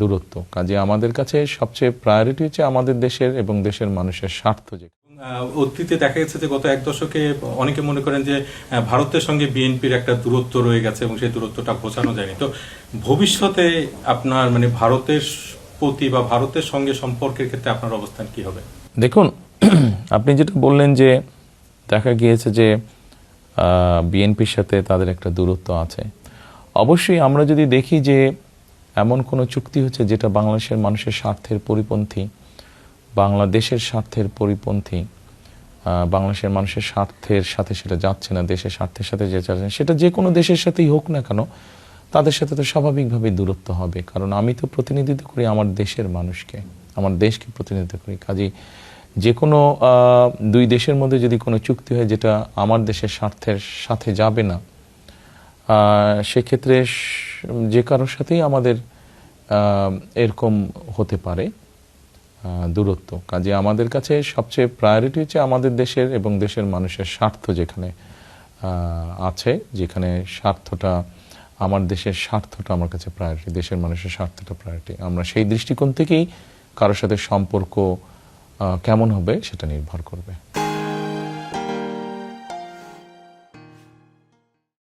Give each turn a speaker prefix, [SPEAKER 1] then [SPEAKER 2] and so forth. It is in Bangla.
[SPEAKER 1] দূরত্ব। কাজে আমাদের কাছে সবচেয়ে প্রায়োরিটি হচ্ছে আমাদের দেশের এবং দেশের মানুষের স্বার্থ যে
[SPEAKER 2] অতীতে দেখা গেছে যে গত এক দশকে অনেকে মনে করেন যে ভারতের সঙ্গে বিএনপির একটা দূরত্ব রয়ে গেছে এবং সেই দূরত্বটা ঘোচানো যায়নি। তো ভবিষ্যতে আপনার মানে ভারতের প্রতি বা ভারতের সঙ্গে সম্পর্কের ক্ষেত্রে আপনার অবস্থান কি হবে?
[SPEAKER 1] দেখুন আপনি যেটা বললেন যে দেখা গিয়েছে যে বিএনপির সাথে তাদের একটা দূরত্ব আছে। অবশ্যই আমরা যদি দেখি যে এমন কোনো চুক্তি হচ্ছে যেটা বাংলাদেশের মানুষের স্বার্থের পরিপন্থী, বাংলাদেশের স্বার্থের পরিপন্থী বাংলাদেশের মানুষের স্বার্থের সাথে সেটা যাচ্ছে না, দেশের স্বার্থের সাথে যে যাচ্ছে সেটা যে কোনো দেশের সাথেই হোক না কেন, তাদের সাথে তো স্বাভাবিকভাবেই দূরত্ব হবে। কারণ আমি তো প্রতিনিধিত্ব করি আমার দেশের মানুষকে, আমার দেশকে প্রতিনিধিত্ব করি। কাজেই যে কোনো দুই দেশের মধ্যে যদি কোনো চুক্তি হয় যেটা আমার দেশের স্বার্থের সাথে যাবে না সেক্ষেত্রে যে কারোর সাথেই আমাদের এরকম হতে পারে দূরত্ব। কাজে আমাদের কাছে সবচেয়ে প্রায়োরিটি হচ্ছে আমাদের দেশের এবং দেশের মানুষের স্বার্থ যেখানে আছে, যেখানে স্বার্থটা, আমার দেশের স্বার্থটা আমার কাছে প্রায়োরিটি দেশের মানুষের স্বার্থটা প্রায়োরিটি আমরা সেই দৃষ্টিকোণ থেকেই কারোর সাথে সম্পর্ক কেমন হবে সেটা নির্ভর করবে।